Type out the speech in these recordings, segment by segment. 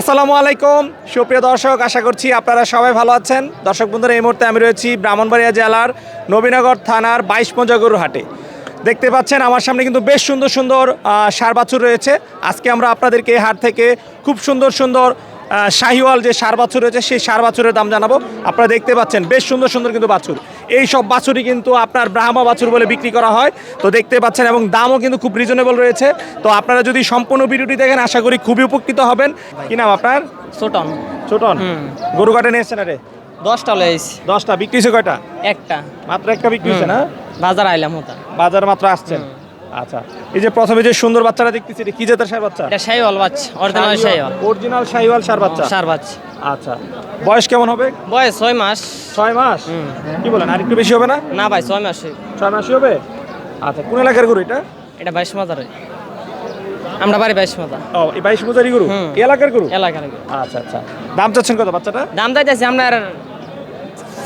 আসসালামু আলাইকুম। সুপ্রিয় দর্শক, আশা করছি আপনারা সবাই ভালো আছেন। দর্শক বন্ধুরা, এই মুহূর্তে আমি রয়েছি ব্রাহ্মণবাড়িয়া জেলার নবীনগর থানার বাইশ পঞ্জাগরু হাটে দেখতে পাচ্ছেন, আমার সামনে কিন্তু বেশ সুন্দর সুন্দর ষাঁড় বাছুর রয়েছে। আজকে আমরা আপনাদেরকে এই হাট থেকে খুব সুন্দর সুন্দর শাহিওয়াল যে সার বাছুর রয়েছে, সেই সার বাছুরের দাম জানাব। আপনারা দেখতে পাচ্ছেন, বেশ সুন্দর সুন্দর কিন্তু বাছুর। এই সব বাছুরই কিন্তু আপনার ব্রাহ্মা বাছুর বলে বিক্রি করা হয়। তো দেখতে পাচ্ছেন এবং দামও কিন্তু খুব রিজনেবল রয়েছে। তো আপনারা যদি সম্পূর্ণ ভিডিওটি দেখেন আশা করি খুবই উপকৃত হবেন। কি নাম আপনার? ছোটন। ছোটন। গরু কাটে নিয়ে এসছেন আরে? দশটা লয়েছি দশটা। বিক্রি হয়েছে কয়টা? একটা। মাত্র একটা বিক্রি হয়েছে না? বাজার আইলাম হতা বাজার মাত্র আসছেন আচ্ছা। এই যে প্রথমে যে সুন্দর বাচ্চাটা দেখতেছি এটা কি জাতের সার বাচ্চা? এটা শাহিওয়াল বাচ্চা অরিজিনাল শাহিওয়াল অরিজিনাল শাহিওয়াল সার বাচ্চা। সার বাচ্চা। আচ্ছা। বয়স কেমন হবে? বয়স ছয় মাস। ছয় মাস। কি বলেন আর একটু বেশি হবে না? না ভাই ছয় মাস ছয় মাসই হবে? আচ্ছা কোন এলাকার গরু এটা? এটা বাইশ মাজারে আমরা বাড়ি বাইশ মাথা ও এই বাইশ মজারি গরু? এলাকার গরু? এলাকার আচ্ছা আচ্ছা। দাম চাচ্ছেন কত বাচ্চাটা দাম চাইতেছি আপনার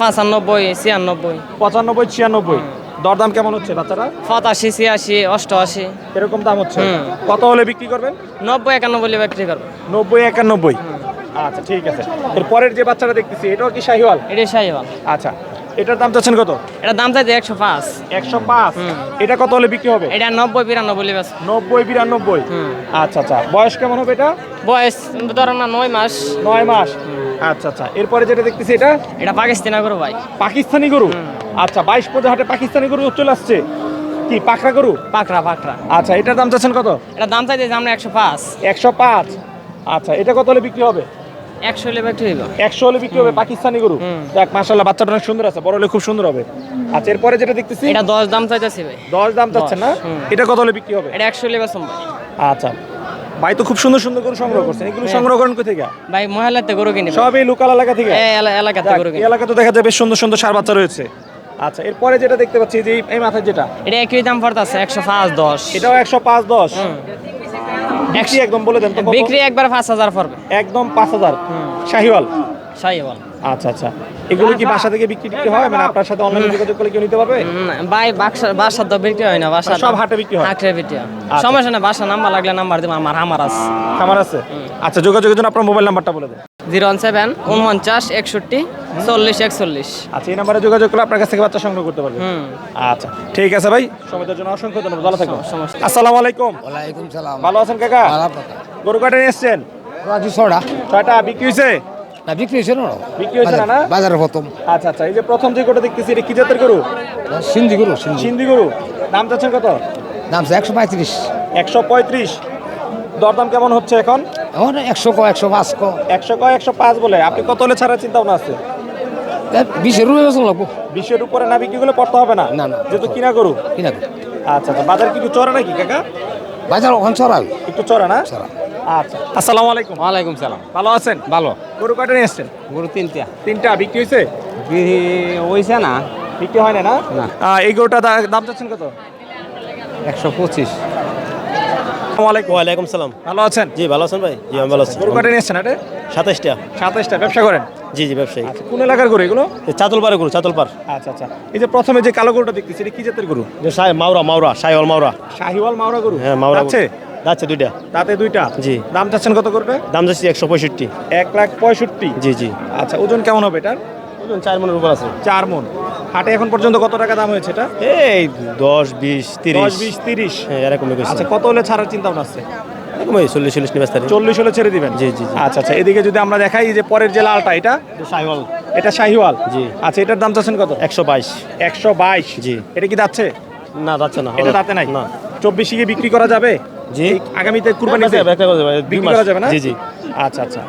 পাঁচানব্বই ছিয়ানব্বই। পঁচানব্বই ছিয়ানব্বই। দরদাম কেমন হচ্ছে বাচ্চাটা পঁচাশি ছিয়াশি অষ্টআশি। এরকম দাম হচ্ছে? কত হলে বিক্রি করবেন? নব্বই একানব্বই বিক্রি করব। নব্বই একানব্বই। আচ্ছা ঠিক আছে। এর পরের যে বাচ্চাটা দেখতেছি এটাও কি শাহিওয়াল? এটাই শাহিওয়াল। আচ্ছা এটার দাম চাচ্ছেন কত? এটা দাম চাইছে একশো পাঁচ। একশো পাঁচ। এটা কত হলে বিক্রি হবে? এটা নব্বই বিরানব্বই লিবাস নব্বই বিরানব্বই। আচ্ছা আচ্ছা। বয়স কেমন হবে এটা? বয়স ধরো না নয় মাস। নয় মাস। আচ্ছা আচ্ছা। এরপরে যেটা দেখতেছি এটা? এটা পাকিস্তানি গরু ভাই। পাকিস্তানি গরু? আচ্ছা বাইশ পর্যন্ত হাটে পাকিস্তানি গরু চলে আসছে। কি পাখরা গরু? পাকড়া পাকড়া। আচ্ছা এটার দাম চাচ্ছেন কত? এটা দাম চাইছে আমরা একশো পাঁচ। একশো পাঁচ। আচ্ছা এটা কত হলে বিক্রি হবে? 100 হলে বিক্রি হবে হলে বিক্রি হবে পাকিস্তানি গরু। দেখ মাশাআল্লাহ বাচ্চাটা অনেক সুন্দর আছে বড় হলে খুব সুন্দর হবে। আচ্ছা এরপরে যেটা দেখতেছি এটা 10 দাম চাইতাছি ভাই। 10 দাম চাচ্ছে না? এটা কত হলে বিক্রি হবে? এটা 100 হলে আচ্ছা। ভাই তো খুব সুন্দর সুন্দর গরু সংগ্রহ করছেন এগুলো হ্যাঁ। সংগ্রহ করেন কোথা থেকে? ভাই মহালাতে গরু কিনে। সব এই লোকাল এলাকা থেকে? হ্যাঁ এলাকাতে গরু কিনে। এলাকা তো দেখা যাবে বেশ সুন্দর সুন্দর সার বাচ্চা রয়েছে। আচ্ছা এরপরে যেটা দেখতে পাচ্ছি যে এই মাথায় যেটা এটা একই দাম পড়তাছে 105 10 এটাও 105 10 একটি একদম বলে দেন বিক্রি একবার পাঁচ হাজার পড়বে। একদম পাঁচ হাজার। শাহিওয়াল? শাহিওয়াল। আচ্ছা আচ্ছা। এগুলো কি বাসা থেকে বিক্রি টিক্রি হয়? মানে আপনার সাথে অনলাইনে যোগাযোগ করে কেউ নিতে পারবে? ভাই বাসা তো বিক্রি হয় না বাসা সব হাটে বিক্রি হয়? হাটে বিক্রি হয়। আচ্ছা। সমস্যা না বাসা নাম্বার লাগলে নাম্বার দেব আমার আমার আছে। আমার আছে? আচ্ছা যোগাযোগের জন্য আপনার মোবাইল নাম্বারটা বলে দেন। জিরো ওয়ান সেভেন উনপঞ্চাশ একষট্টি চল্লিশ একচল্লিশ। আচ্ছা এই নাম্বারে যোগাযোগ করলে আপনার কাছ থেকে বাচ্চা সংগ্রহ করতে পারবে আচ্ছা ঠিক আছে ভাই সময়টার জন্য অসংখ্য ধন্যবাদ ভালো থাকবেন। আসসালামু আলাইকুম। ওয়ালাইকুম সালাম। ভালো আছেন কাকা? গরু কাটে নিয়ে এসছেন? রাজু ছড়া ছয়টা। বিক্রি হয়েছে? না বিক্রি হয়েছে না। বিক্রি হয়েছে না? বাজারে প্রথম। আচ্ছা আচ্ছা এই যে প্রথম যে গরুটা দেখতেছি এটা কি জাতের গরু? সিন্ধি গরু সিন্ধি। সিন্ধি গরু। দাম চাচ্ছেন কত? দাম একশো পঁয়ত্রিশ। একশো পঁয়ত্রিশ। দরদাম কেমন হচ্ছে এখন? এখন একশো ক একশো পাঁচ ক একশো কয় একশো পাঁচ বলে। আপনি কত হলে ছাড়ার চিন্তা ভাবনা আছে বিশের বেতন লাগবো। বিশের উপরে না বিক্রি করলে পড়তে হবে না? না, না। যেহেতু কিনা গরু। কিনা আচ্ছা আচ্ছা বাজার কি একটু চড়া নাকি কাকা? বাজার ওখান ছড়াবে একটু চড়া না? চড়া আচ্ছা আসসালামু আলাইকুম। ওয়ালাইকুম সালাম। ভালো আছেন? ভালো। গরু কাটে নিয়ে এসছেন গরু তিনটা। তিনটা বিক্রি হয়েছে? হয়েছে না। বিক্রি হয় না? না। এই গরুটা দাম চাচ্ছেন কত? একশো পঁচিশ। ওয়ালাইকুম সালাম। ভালো আছেন? জি ভালো আছেন ভাই? জি আমি ভালো আছি। গরু কাটে নিয়ে এটা? সাতাইশটা। সাতাইশটা ব্যবসা করেন? জি জি ব্যবসায়ী। আচ্ছা কোন এলাকার গরু এগুলো? চাতলপাড়ে গরু চাতলপাড়। আচ্ছা আচ্ছা। এই যে প্রথমে যে কালো গরুটা দেখতেছি এটা কি জাতের গরু? যে মাওরা মাওরা সাইওয়াল মাওরা। শাহিওয়াল মাওরা গরু? হ্যাঁ মাওরা আছে যাচ্ছে দুইটা। তাতে দুইটা? জি। দাম চাচ্ছেন কত করবে দাম যাচ্ছে একশো পঁয়ষট্টি। এক লাখ পঁয়ষট্টি? জি জি। আচ্ছা ওজন কেমন হবে এটার? ওজন চার মনের উপর আছে। চার মন। হাটে এখন পর্যন্ত কত টাকা দাম হয়েছে এটা? এই দশ বিশ দশ তিরিশ বিশ তিরিশ। হ্যাঁ এরকমই আচ্ছা কত হলে ছাড়ার চিন্তা ভাবনা আছে? এরকম ওই চল্লিশ চল্লিশ নিবাস চল্লিশ হলে ছেড়ে দিবেন? জি, জি। আচ্ছা আচ্ছা এদিকে যদি আমরা দেখাই যে পরের যে লালটা এটা? সাইওয়াল এটা শাহিওয়াল। জি। আচ্ছা এটার দাম চাচ্ছেন কত? একশো বাইশ। একশো বাইশ। জি। এটা কি যাচ্ছে না যাচ্ছে না। এটা তাতে নাই? না। চব্বিশে বিক্রি করা যাবে? জি। আগামীতে কুরবানি বিক্রি। করা যাবে না? জি জি। আচ্ছা আচ্ছা।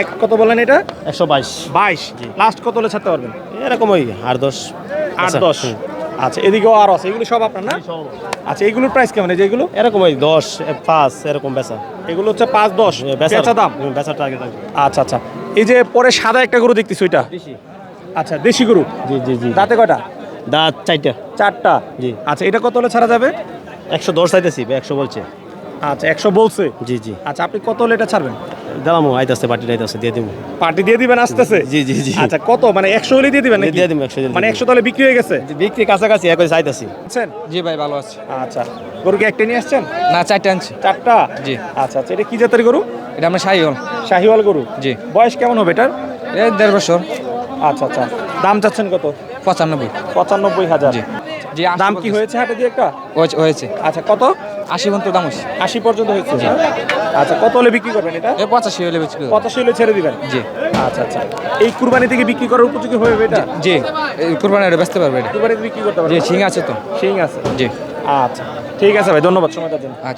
এক কত বলেন এটা? একশো বাইশ। বাইশ। লাস্ট কত হলে ছাড়তে পারবেন? এরকম ওই আট দশ। আট আচ্ছা, দশ। আচ্ছা এদিকেও আরও আছে। এগুলো সব আপনার না? আচ্ছা এগুলোর প্রাইস কেমন? এই যে এগুলো? এরকম ওই দশ পাঁচ এরকম বেচা। এগুলো হচ্ছে পাঁচ দশ। বেচা দাম? বেচার টার্গেট আচ্ছা আচ্ছা। এই যে পরে সাদা একটা গরু দেখতেছি ওইটা? আচ্ছা দেশি গরু? জি জি জি। দাঁতে কয়টা? দাঁত চারটা। চারটা? জি। আচ্ছা এটা কত হলে ছাড়া যাবে? একশো দশ চাইতেছি একশো বলছে। আচ্ছা একশো বলছে? জি জি। আচ্ছা আপনি কত হলে এটা ছাড়বেন? দিলাম আইতাছে পার্টি আইতাছে দিয়ে দেবো পার্টি দিয়ে দিবেন আসতেছে? জি, জি, জি। আচ্ছা কত? মানে একশো হলে দিয়ে দিবেন নাকি? দিয়ে দিবো, 100 দিয়ে মানে একশো তাহলে বিক্রি হয়ে গেছে? বিক্রি কাছাকাছি একই চাইতাছি। বুঝছেন? জি ভাই ভালো আছে। আচ্ছা গরু কি একটা নিয়ে আসছেন? না চারটে আনছি। চারটা? জি। আচ্ছা আচ্ছা এটা কি জাতের গরু? এটা আমরা হল শাহিওয়াল গরু। জি। বয়স কেমন হবে এটার? এই দেড় বছর। আচ্ছা আচ্ছা দাম চাচ্ছেন কত? পঁচানব্বই। পঁচানব্বই হাজার। জি। জি দাম কি হয়েছে হাটে দিয়ে একটা? হয়েছে- হয়েছে। আচ্ছা কত? আশি পর্যন্ত দাম হয়েছে আশি পর্যন্ত হয়েছে আচ্ছা কত হলে বিক্রি করবেন এটা? পঁচাশি হলে বিক্রি করবেন পঁচাশি হলে ছেড়ে দিবেন? জি। আচ্ছা আচ্ছা। এই কুরবানি থেকে বিক্রি করার উপযোগী হবে এটা? জি এই কুরবানি এটা বেচতে পারবে এটা। কুরবানি বিক্রি করতে জি পারবেন শিং আছে তো। শিং আছে। জি। আচ্ছা ঠিক আছে ভাই ধন্যবাদ সময়টার জন্য। আচ্ছা।